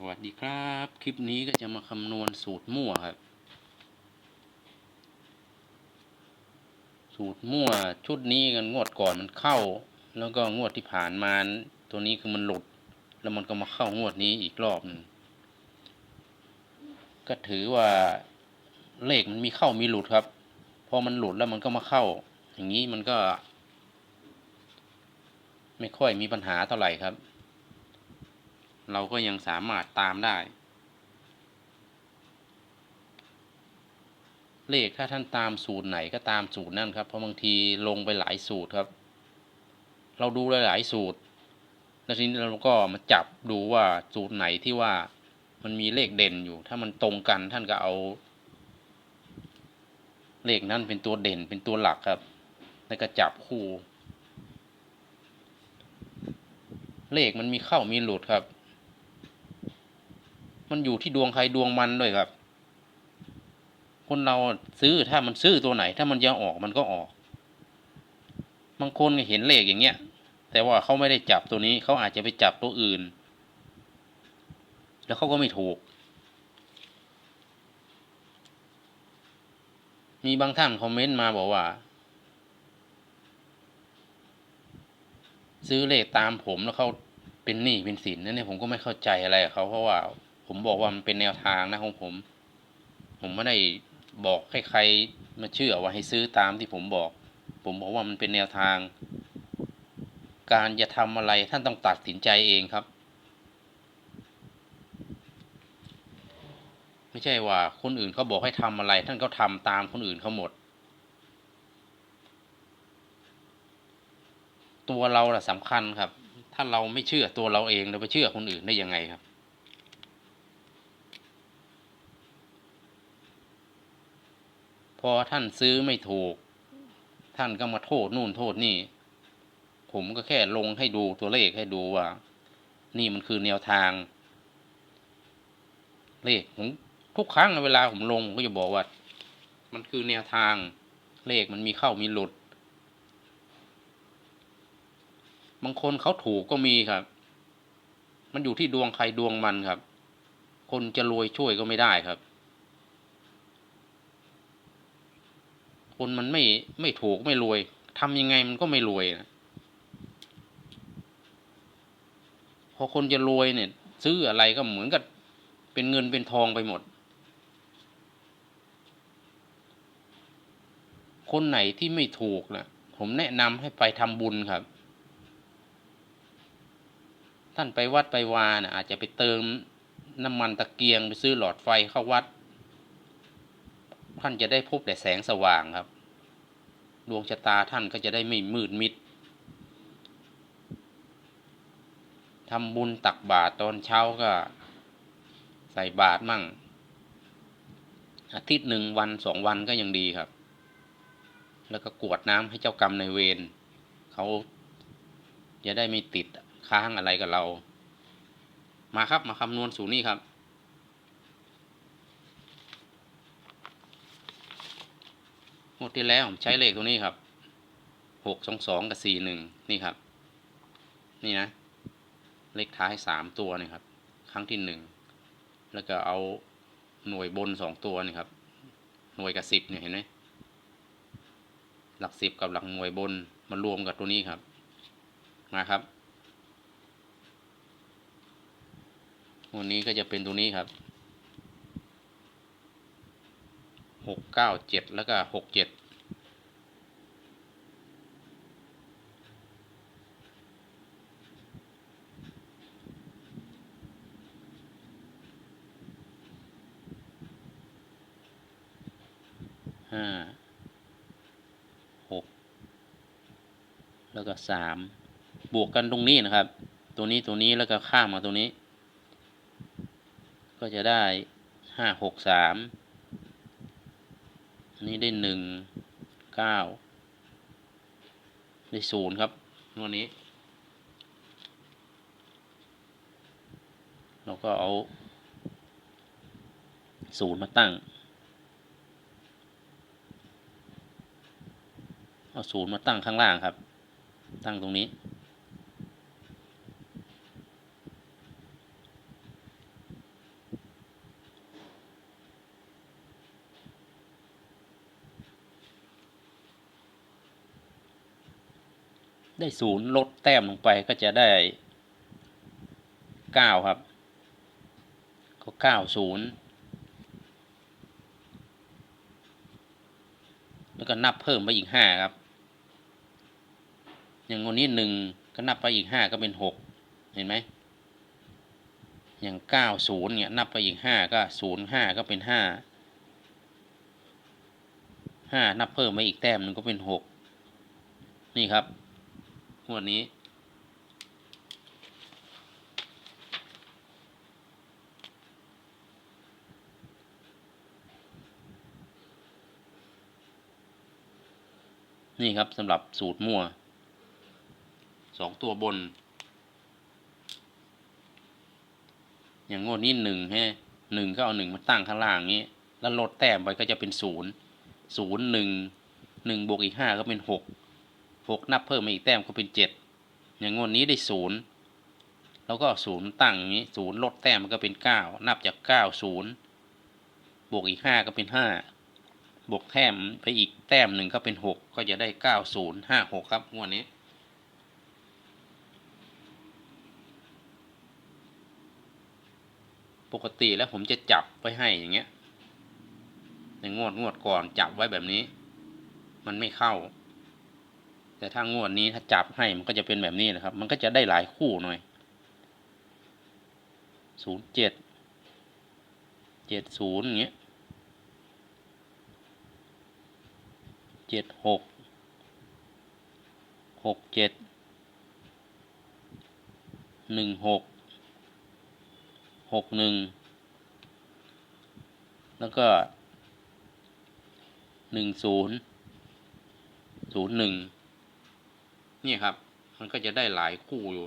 สวัสดีครับ คลิปนี้ก็จะมาคำนวณสูตรมั่วครับ สูตรมั่วชุดนี้กันงวดก่อนมันเข้า แล้วก็งวดที่ผ่านมาตัวนี้คือมันหลุด แล้วมันก็มาเข้างวดนี้อีกรอบนึงก็ถือว่าเลขมันมีเข้ามีหลุดครับ พอมันหลุดแล้วมันก็มาเข้า อย่างนี้มันก็ ไม่ค่อยมีปัญหาเท่าไหร่ครับ เราก็ยังสามารถตามได้ เลขถ้าท่านตามสูตรไหนก็ตามสูตรนั่นครับ เพราะบางทีลงไปหลายสูตรครับ เราดูหลายสูตร แล้วทีนี้เราก็มาจับดูว่าสูตรไหนที่ว่ามันมีเลขเด่นอยู่ ถ้ามันตรงกันท่านก็เอา เลขนั้นเป็นตัวเด่นเป็นตัวหลักครับ แล้วก็จับคู่ เลขมันมีเข้ามีหลุดครับ มันอยู่ที่ดวงใครดวงมันด้วยครับ คนเราซื้อถ้ามันซื้อตัวไหน ถ้ามันจะออกมันก็ออก บางคนก็เห็นเลขอย่างเงี้ย แต่ว่าเขาไม่ได้จับตัวนี้เขาอาจจะไปจับตัวอื่น แล้วเขาก็ไม่ถูก มีบางท่านคอมเมนต์มาบอกว่าซื้อเลขตามผมแล้วเขาเป็นหนี้เป็นสินนั่นเนี่ยผมก็ไม่เข้าใจอะไรเขาเพราะว่า ผมบอกว่ามันเป็นแนวทางนะของผม ผมไม่ได้บอกให้ใครมาเชื่อว่าให้ซื้อตามที่ผมบอก ผมบอกว่ามันเป็นแนวทาง การจะทำอะไรท่านต้องตัดสินใจเองครับ ไม่ใช่ว่าคนอื่นเขาบอกให้ทำอะไร ท่านก็ทำตามคนอื่นเขาหมด ตัวเราแหละสำคัญครับ ถ้าเราไม่เชื่อตัวเราเองเราไปเชื่อคนอื่นได้ยังไงครับ อท่านซื้อไม่ถูก ท่านก็มาโทษนู่นโทษนี่ ผมก็แค่ลงให้ดูตัวเลขให้ดูว่า นี่มันคือแนวทาง เลขผมทุกครั้งเวลาผมลงผมก็จะบอกว่า มันคือแนวทาง เลขมันมีเข้ามีหลุด บางคนเขาถูกก็มีครับ มันอยู่ที่ดวงใครดวงมันครับ คนจะรวยช่วยก็ไม่ได้ครับ คนมันไม่ไม่ถูกไม่รวยทำยังไงมันก็ไม่รวยนะพอคนจะรวยเนี่ย ซื้ออะไรก็เหมือนกับเป็นเงินเป็นทองไปหมด คนไหนที่ไม่ถูกนะผมแนะนำให้ไปทำบุญครับ ท่านไปวัดไปวานะอาจจะไปเติมน้ำมันตะเกียงไปซื้อหลอดไฟเข้าวัด ท่านจะได้พบแต่แสงสว่างครับ ดวงชะตาท่านก็จะได้ไม่มืดมิดทำบุญตักบาตรตอนเช้าก็ ใส่บาตรมั่ง อาทิตย์หนึ่งวันสองวันก็ยังดีครับ แล้วก็กวดน้ำให้เจ้ากรรมในเวรเขาจะได้ไม่ติดค้างอะไรกับเรา มาครับมาคำนวณสูตรนี้ครับ งว ดที่แล้วผมใช้เลขตัวนี้ครับหกสองสองกับสี่หนึ่งนี่ครับ นี่นะ เลขท้ายสามตัวนี่ครับ ครั้งที่หนึ่งแล้วก็เอาหน่วยบนสองตัวนี่ครับ หน่วยกับสิบเนี่ยเห็นไหมหลักสิบกับหลักหน่วยบนมารวมกับตัวนี้ครับมาครับวันนี้ก็จะเป็นตัวนี้ครับหกเก้าเจ็ดแล้วก็หกเจ็ด ห้าหกแล้วก็สามบวกกันตรงนี้นะครับ ตัวนี้ตัวนี้แล้วก็ข้ามมาตัวนี้ ก็จะได้ห้าหกสามอันนี้ได้หนึ่งเก้าได้ศูนย์ครับตัวนี้ เราก็เอาศูนย์มาตั้ง เอาศูนย์มาตั้งข้างล่างครับ ตั้งตรงนี้ ได้ศูนย์ลดแต้มลงไปก็จะได้เก้าครับ ก็เก้าศูนย์แล้วก็นับเพิ่มไปอีกห้าครับ อย่างวันนี้หนึ่งก็นับไปอีกห้าก็เป็นหกเห็นไหมอย่างเก้าศูนย์เนี่ยนับไปอีกห้าก็ศูนย์ห้าก็เป็นห้าห้านับเพิ่มไปอีกแต้มหนึ่งก็เป็นหกนี่ครับงวดนี้ นี่ครับสำหรับสูตรมั่ว สองตัวบน อย่างงวดนี้หนึ่งฮะหนึ่งก็เอาหนึ่งมาตั้งข้างล่างนี้ แล้วลดแต้มไปก็จะเป็นศูนย์ศูนย์หนึ่งหนึ่งบวกอีกห้าก็เป็นหกหกนับเพิ่มมาอีกแต้มก็เป็นเจ็ดอย่างงวดนี้ได้ศูนย์แล้วก็ศูนย์ตั้งนี้ศูนย์ลดแต้มมันก็เป็นเก้านับจากเก้าศูนย์บวกอีกห้าก็เป็นห้าบวกแต้มไปอีกแต้มหนึ่งก็เป็นหกก็จะได้เก้าศูนย์ห้าหกครับงวดนี้ ปกติแล้วผมจะจับไว้ให้อย่างเงี้ยในงวดงวดก่อนจับไว้แบบนี้ มันไม่เข้า แต่ถ้างวดนี้ถ้าจับให้มันก็จะเป็นแบบนี้นะครับ มันก็จะได้หลายคู่หน่อยศูนย์เจ็ดเจ็ดศูนย์อย่างเงี้ยเจ็ดหกหกเจ็ดหนึ่งหก หกหนึ่งแล้วก็หนึ่งศูนย์ศูนย์หนึ่งนี่ครับ มันก็จะได้หลายคู่อยู่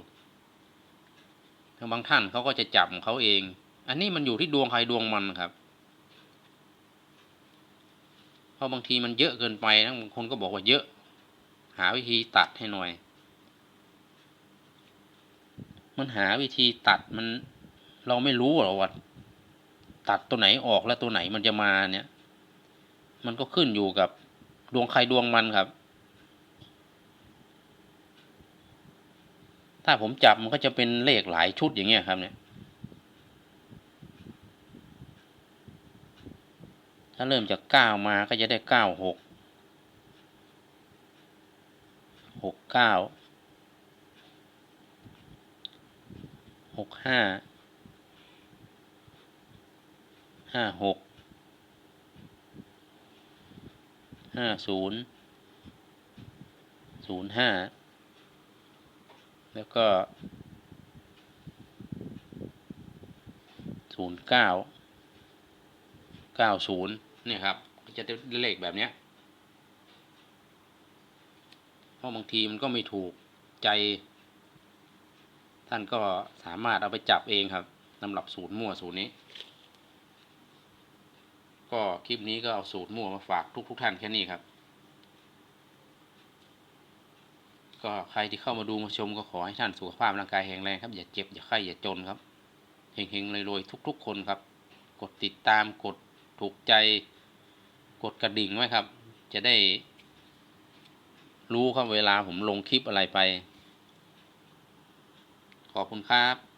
ทั้งบางท่านเขาก็จะจับเขาเอง อันนี้มันอยู่ที่ดวงใครดวงมันครับเพราะบางทีมันเยอะเกินไปนะบางคนก็บอกว่าเยอะ หาวิธีตัดให้หน่อย มันหาวิธีตัดมัน เราไม่รู้หรอกว่าตัดตัวไหนออกแล้วตัวไหนมันจะมาเนี่ย มันก็ขึ้นอยู่กับดวงใครดวงมันครับ ถ้าผมจับมันก็จะเป็นเลขหลายชุดอย่างเงี้ยครับเนี่ย ถ้าเริ่มจากเก้ามาก็จะได้เก้าหกหกเก้าหกห้า ห้าหกห้าศูนย์ศูนย์ห้าแล้วก็ศูนย์เก้าเก้าศูนย์เนี่ยครับจะได้เลขแบบเนี้ยเพราะบางทีมันก็ไม่ถูกใจ ท่านก็สามารถเอาไปจับเองครับสำหรับสูตรมั่วสูตรนี้ ก็คลิปนี้ก็เอาสูตรมั่วมาฝากทุกทุกๆท่านแค่นี้ครับ ก็ใครที่เข้ามาดูมาชมก็ขอให้ท่านสุขภาพร่างกายแข็งแรงครับ อย่าเจ็บอย่าไข้อย่าจนครับเฮงๆรวยๆทุก ๆ คนครับ กดติดตามกดถูกใจ กดกระดิ่งไว้ครับ จะได้ รู้ครับเวลาผมลงคลิปอะไรไป ขอบคุณครับ